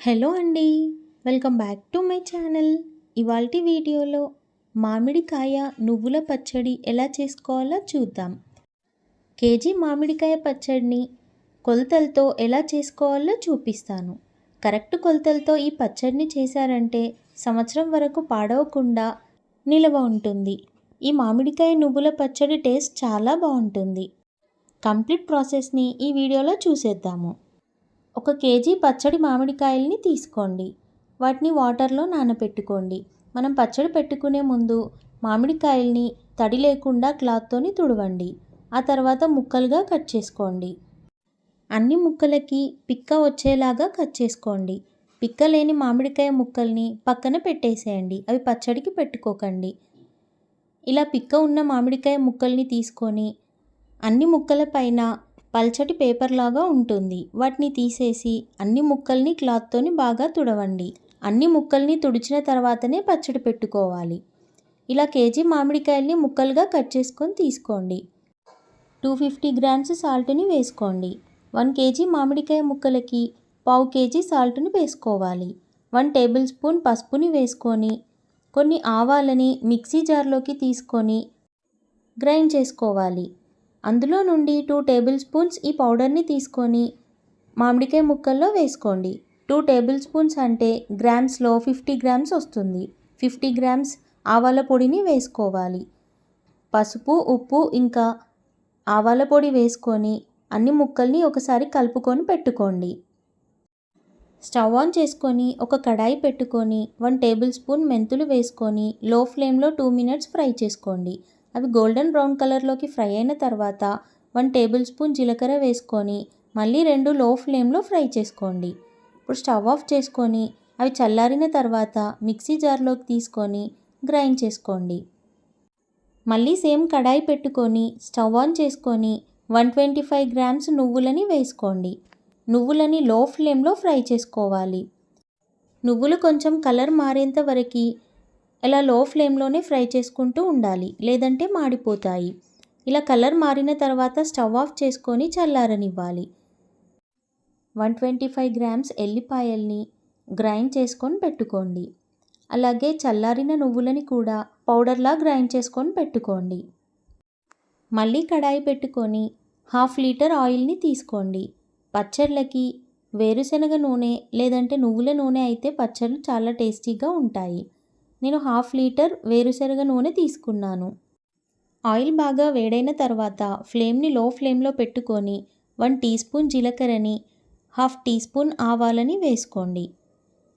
Hello అండి welcome back to my channel. ఇవాల్టి వీడియోలో మామిడికాయ నువ్వుల పచ్చడి ఎలా చేసుకోవాలో చూద్దాం. కేజీ మామిడికాయ పచ్చడిని కొలతలతో ఎలా చేసుకోవాలో చూపిస్తాను. కరెక్ట్ కొలతలతో ఈ పచ్చడిని చేశారంటే సంవత్సరం వరకు పాడవకుండా నిలవ ఉంటుంది. ఈ మామిడికాయ నువ్వుల పచ్చడి టేస్ట్ చాలా బాగుంటుంది. కంప్లీట్ ప్రాసెస్ని ఈ వీడియోలో చూసేద్దాము. ఒక కేజీ పచ్చడి మామిడికాయల్ని తీసుకోండి. వాటిని వాటర్లో నానబెట్టుకోండి మనం పచ్చడి పెట్టుకునే ముందు మామిడికాయల్ని తడి లేకుండా క్లాత్తోని తుడవండి. ఆ తర్వాత ముక్కలుగా కట్ చేసుకోండి. అన్ని ముక్కలకి పిక్క వచ్చేలాగా కట్ చేసుకోండి. పిక్క లేని మామిడికాయ ముక్కల్ని పక్కన పెట్టేసేయండి. అవి పచ్చడికి పెట్టుకోకండి. ఇలా పిక్క ఉన్న మామిడికాయ ముక్కల్ని తీసుకొని అన్ని ముక్కల పైన పల్చటి పేపర్ లాగా ఉంటుంది. వాటిని తీసేసి అన్ని ముక్కల్ని క్లాత్తోని బాగా తుడవండి. అన్ని ముక్కల్ని తుడిచిన తర్వాతనే పచ్చడి పెట్టుకోవాలి. ఇలా కేజీ మామిడికాయల్ని ముక్కలుగా కట్ చేసుకొని తీసుకోండి. టూ ఫిఫ్టీ గ్రామ్స్ సాల్ట్ని వేసుకోండి. వన్ కేజీ మామిడికాయ ముక్కలకి పావు కేజీ సాల్ట్ని వేసుకోవాలి. వన్ టేబుల్ స్పూన్ పసుపుని వేసుకొని కొన్ని ఆవాలని మిక్సీ జార్లోకి తీసుకొని గ్రైండ్ చేసుకోవాలి. అందులో నుండి టూ టేబుల్ స్పూన్స్ ఈ పౌడర్ని తీసుకొని మామిడికాయ ముక్కల్లో వేసుకోండి. టూ టేబుల్ స్పూన్స్ అంటే గ్రామ్స్లో ఫిఫ్టీ గ్రామ్స్ వస్తుంది. ఫిఫ్టీ గ్రామ్స్ ఆవాల పొడిని వేసుకోవాలి. పసుపు ఉప్పు ఇంకా ఆవాల పొడి వేసుకొని అన్ని ముక్కల్ని ఒకసారి కలుపుకొని పెట్టుకోండి. స్టవ్ ఆన్ చేసుకొని ఒక కడాయి పెట్టుకొని వన్ టేబుల్ స్పూన్ మెంతులు వేసుకొని లో ఫ్లేమ్లో టూ మినిట్స్ ఫ్రై చేసుకోండి. అవి గోల్డెన్ బ్రౌన్ కలర్లోకి ఫ్రై అయిన తర్వాత వన్ టేబుల్ స్పూన్ జీలకర్ర వేసుకొని మళ్ళీ రెండు లో ఫ్లేమ్లో ఫ్రై చేసుకోండి. ఇప్పుడు స్టవ్ ఆఫ్ చేసుకొని అవి చల్లారిన తర్వాత మిక్సీ జార్లోకి తీసుకొని గ్రైండ్ చేసుకోండి. మళ్ళీ సేమ్ కడాయి పెట్టుకొని స్టవ్ ఆన్ చేసుకొని వన్ ట్వంటీ ఫైవ్ గ్రామ్స్ నువ్వులని వేసుకోండి. నువ్వులని లో ఫ్లేమ్లో ఫ్రై చేసుకోవాలి. నువ్వులు కొంచెం కలర్ మారేంత వరకు ఇలా లో ఫ్లేమ్లోనే ఫ్రై చేసుకుంటూ ఉండాలి. లేదంటే మాడిపోతాయి. ఇలా కలర్ మారిన తర్వాత స్టవ్ ఆఫ్ చేసుకొని చల్లారనివ్వాలి. వన్ ట్వంటీ ఫైవ్ గ్రామ్స్ ఎల్లిపాయల్ని గ్రైండ్ చేసుకొని పెట్టుకోండి. అలాగే చల్లారిన నువ్వులని కూడా పౌడర్లా గ్రైండ్ చేసుకొని పెట్టుకోండి. మళ్ళీ కడాయి పెట్టుకొని హాఫ్ లీటర్ ఆయిల్ని తీసుకోండి. పచ్చళ్ళకి వేరుశనగ నూనె లేదంటే నువ్వుల నూనె అయితే పచ్చళ్ళు చాలా టేస్టీగా ఉంటాయి. నేను హాఫ్ లీటర్ వేరుశనగ నూనె తీసుకున్నాను. ఆయిల్ బాగా వేడైన తర్వాత ఫ్లేమ్ని లో ఫ్లేమ్లో పెట్టుకొని వన్ టీ స్పూన్ జీలకర్రని హాఫ్ టీ స్పూన్ ఆవాలని వేసుకోండి.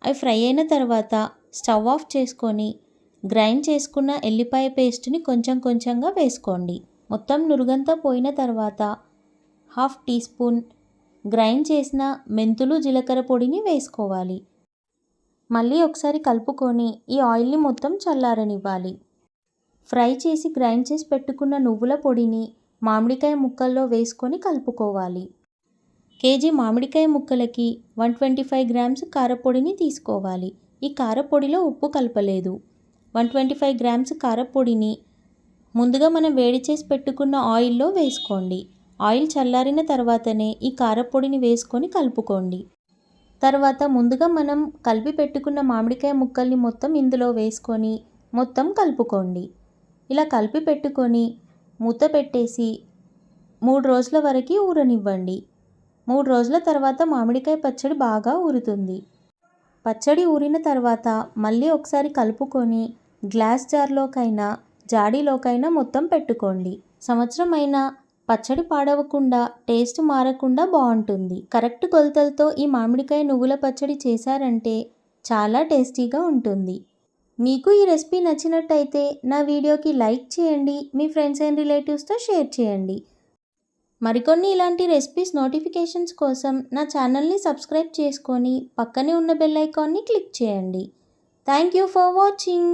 అవి ఫ్రై అయిన తర్వాత స్టవ్ ఆఫ్ చేసుకొని గ్రైండ్ చేసుకున్న ఎల్లిపాయ పేస్ట్ని కొంచెం కొంచెంగా వేసుకోండి. మొత్తం నురుగంతా పోయిన తర్వాత హాఫ్ టీ స్పూన్ గ్రైండ్ చేసిన మెంతులు జీలకర్ర పొడిని వేసుకోవాలి. మళ్ళీ ఒకసారి కలుపుకొని ఈ ఆయిల్ని మొత్తం చల్లారనివ్వాలి. ఫ్రై చేసి గ్రైండ్ చేసి పెట్టుకున్న నువ్వుల పొడిని మామిడికాయ ముక్కల్లో వేసుకొని కలుపుకోవాలి. కేజీ మామిడికాయ ముక్కలకి వన్ ట్వంటీ ఫైవ్ గ్రామ్స్ కారపొడిని తీసుకోవాలి. ఈ కారపొడిలో ఉప్పు కలపలేదు. వన్ ట్వంటీ ఫైవ్ గ్రామ్స్ కారపొడిని ముందుగా మనం వేడి చేసి పెట్టుకున్న ఆయిల్లో వేసుకోండి. ఆయిల్ చల్లారిన తర్వాతనే ఈ కారపొడిని వేసుకొని కలుపుకోండి. తర్వాత ముందుగా మనం కలిపి పెట్టుకున్న మామిడికాయ ముక్కల్ని మొత్తం ఇందులో వేసుకొని మొత్తం కలుపుకోండి. ఇలా కలిపి పెట్టుకొని మూత పెట్టేసి మూడు రోజుల వరకు ఊరనివ్వండి. మూడు రోజుల తర్వాత మామిడికాయ పచ్చడి బాగా ఊరుతుంది. పచ్చడి ఊరిన తర్వాత మళ్ళీ ఒకసారి కలుపుకొని గ్లాస్ జార్లోకైనా జాడీలోకైనా మొత్తం పెట్టుకోండి. సంవత్సరం అయినా పచ్చడి పాడవకుండా టేస్ట్ మారకుండా బాగుంటుంది. కరెక్ట్ కొలతలతో ఈ మామిడికాయ నువ్వుల పచ్చడి చేశారంటే చాలా టేస్టీగా ఉంటుంది. మీకు ఈ రెసిపీ నచ్చినట్టయితే నా వీడియోకి లైక్ చేయండి మీ ఫ్రెండ్స్ అండ్ రిలేటివ్స్తో షేర్ చేయండి. మరికొన్ని ఇలాంటి రెసిపీస్ నోటిఫికేషన్స్ కోసం నా ఛానల్ని సబ్స్క్రైబ్ చేసుకొని పక్కనే ఉన్న బెల్ ఐకాన్ని క్లిక్ చేయండి. Thank you for watching.